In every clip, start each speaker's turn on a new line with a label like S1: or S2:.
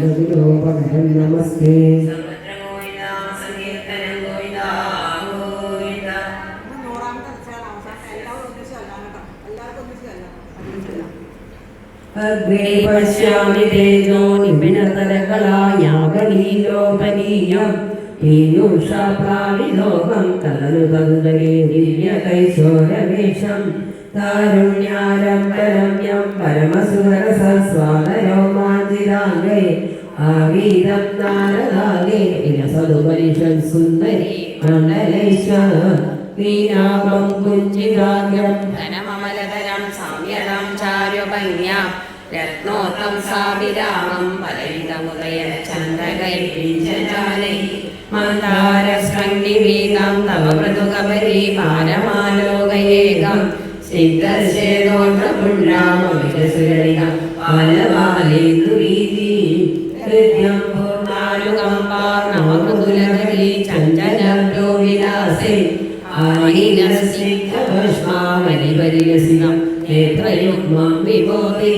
S1: ചെല്ലാം
S2: അഗ്രേ പശ്യാമി തേജോ നിപിനതരകളായാകലീലോപനീയം പീയൂഷാപ്ലാവിലോകം തദനു തന്തരേ ദിവ്യകൈശോരവേഷം താരുണ്യാരംബരമ്യം പരമസുരസസ്വാദരോമാഞ്ചിരാംഗേ ആഗീതം നാരദാഗേ വിലസതുപനിഷൻ സുന്ദരി മണ്ഡലേശ നീനാപം കുഞ്ചിതാഗ്രം
S3: ധനമമലതരം സാമ്യതം ചാരുഭംഗ്യാം രത്നോത്തം സാവിരാമം പലവിധമുദയ ചന്ദ്രകൈ പിഞ്ചജാലൈ. മന്ദാരസ്കണ്ണിവീതം തവ മൃദുകപരി പാരമാലോകയേകം. സിദ്ധശേതോഷപുണ്യാമവികസുരളികം പാലപാലേന്ദു വീതി ഹൃദ്യം പൂർണാലുകം പാർണമൃദുലകലി ചഞ്ചലോ വിലാസേ ആയിരസ്നിഗ്ധപുഷ്പാവലിപരിലസിതം നേത്രയുഗ്മം വിഭോതി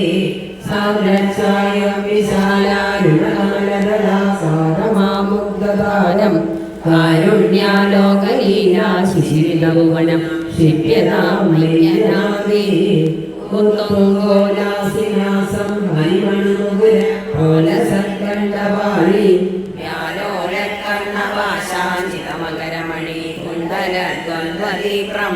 S3: സാന്ദ്രച്ഛായം വിശാലാരുണകമലദളാസാരമാമുഗ്ധതാരം കാരുണ്യാലോകലീലാ ശിശിരിതഭുവനം ക്ഷിപ്യതാം മയ്യനാവേ കുണ്ടലദ്വന്ദ്വദീപ്രം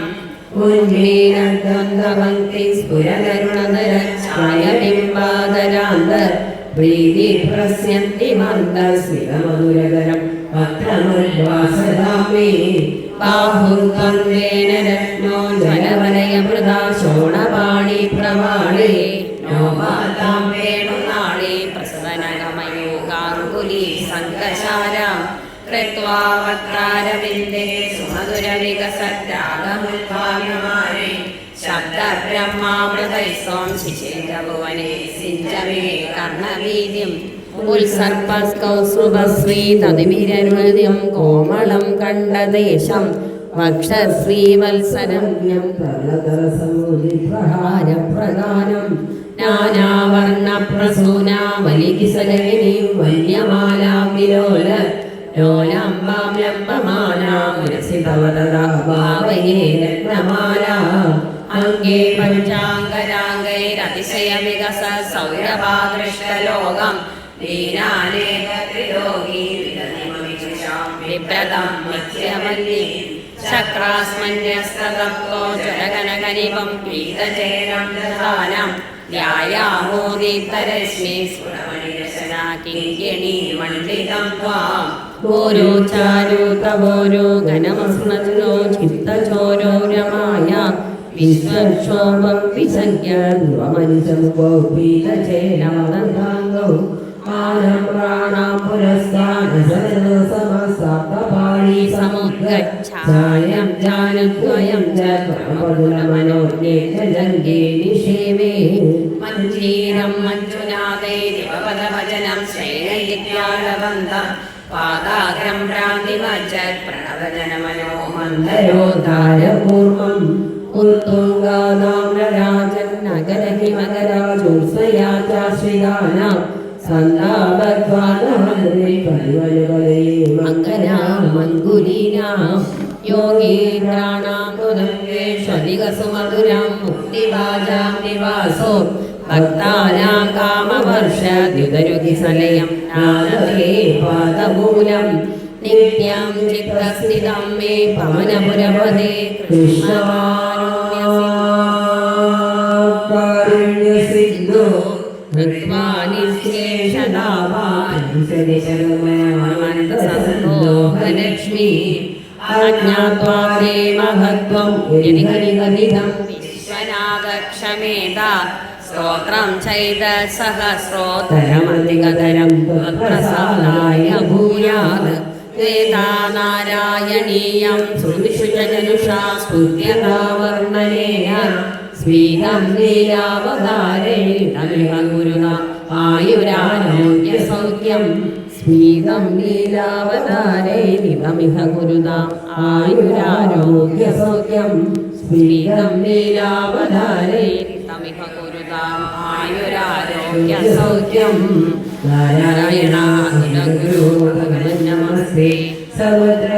S3: ഉന്മീലദ്വന്ദ്വപങ്ക്തി സ്ഫുരകരുണധരഛായബിംബാദരാന്തർ പ്രീതി പ്രസ്യന്തി മന്ദസ്മിതമധുരതരം പത്രമുദ്വാസദാമേ ബാഹുദ്വന്ദ്വേന രത്നോ ജലവലയമൃതാ ശോണപാണി പ്രമാണേ നോമാതാം വേണുനാളേ പ്രസവനഗമയൂകാങ്കുലി സംഘശാരാം കൃത്വാ വക്രാരവിന്ദേ സുമധുരവികസരാഗമുദ്ഭാവ്യമാനേ ശബ്ദബ്രഹ്മാമൃതൈസ്വം ശിശിരഭുവനെ സിഞ്ചമേ കർണവീര്യം. ഉത്സർപ്പസ്കൗസുഭശ്രീ തതിമിരനുദ്യം കോമളം കണ്ടദേശം വക്ഷശ്രീവത്സരമ്യം പ്രഹാരപ്രധാനം നാനാവർണപ്രസൂനാവലികിസലകിനിം വല്യമാലാം അംഗേ പഞ്ചാംഗരാംഗൈരതിശയ വികസ സൗരഭാകൃഷ്ടലോകം വിഭ്രതം മത്സ്യമല്ലി ചക്രാസ്മന്യസ്തതപ്തോ ജലഗനഗനിപം പീതചേരം ദാനം ധ്യായാമോ ദീപ്തരശ്മി സ്ഫുരമണിരശനാ കിങ്കിണി മണ്ഡിതം ത്വാം ഓരോ ചാരു തവോരോ ഘനമസ്മൃതോ ചിത്തചോരോ രമായ വിശ്വക്ഷോഭം ആനം പ്രാണാം പുരസ്താനസമസ്താപാണി സമുദ്ഗച്ഛായം ജാനുദ്വയം മനോജ്ഞേ നിഷേവേ മഞ്ജീരം മഞ്ജുനാഥൈരിവപദഭജനം ശ്രേണയിത്യാളവന്തം പാദാഗ്രം ഭ്രാന്തിമജ്ജത് പ്രണവജനമനോ മന്ദരോദ്ധാരപൂർവം ഉത്തുംഗാനാം രാജൻ നഗരഹിമകരാജോത്സയാ ചാശ്രിതാനാം. സന്താപദ്വാദമന്ത്രി പരിവലുകളേ മംഗലാം മങ്കുലീനാം. യോഗീന്ദ്രാണാം തുരംഗേഷ്വധികസുമധുരം മുക്തിഭാജാം നിവാസോ. ഭക്താനാം കാമവർഷദ്യുതരുകിസലയം നാദേ പാദമൂലം നിത്യം ചിത്തസ്ഥിതം മേ പവനപുരപദേ കൃഷ്ണവാരുണ്യസിദ്ധോ ഹൃത്വാ നിശ്ചേഷദാപാന്തസന്തോഹലക്ഷ്മി അജ്ഞാത്വാ തേ മഹത്വം യനികനികതിതം വിശ്വനാഗക്ഷമേത സ്തോത്രം ചൈത സഹസ്രോത്തരമധികതരം പ്രസാദായ ഭൂയാത് വേദാനാരായണീയം ശ്രുതിഷു ജനുഷാ സ്തുത്യതാവർണനേന സ്മീതം ലീലാവതാരേ തമിഹ ഗുരുന ആയുരാരോഗ്യ സൗഖ്യം. സ്മീതം ലീലാവതാരേ നിതമിഹ ഗുരുനാം ആയുരാരോഗ്യ സൗഖ്യം. സ്മീതം ലീലാവതാരേ നിതമിഹ ആയുരാരോഗ്യ സൗഖ്യം.
S2: നാരായണ ഗുരു നമസ്തേ സർവത്ര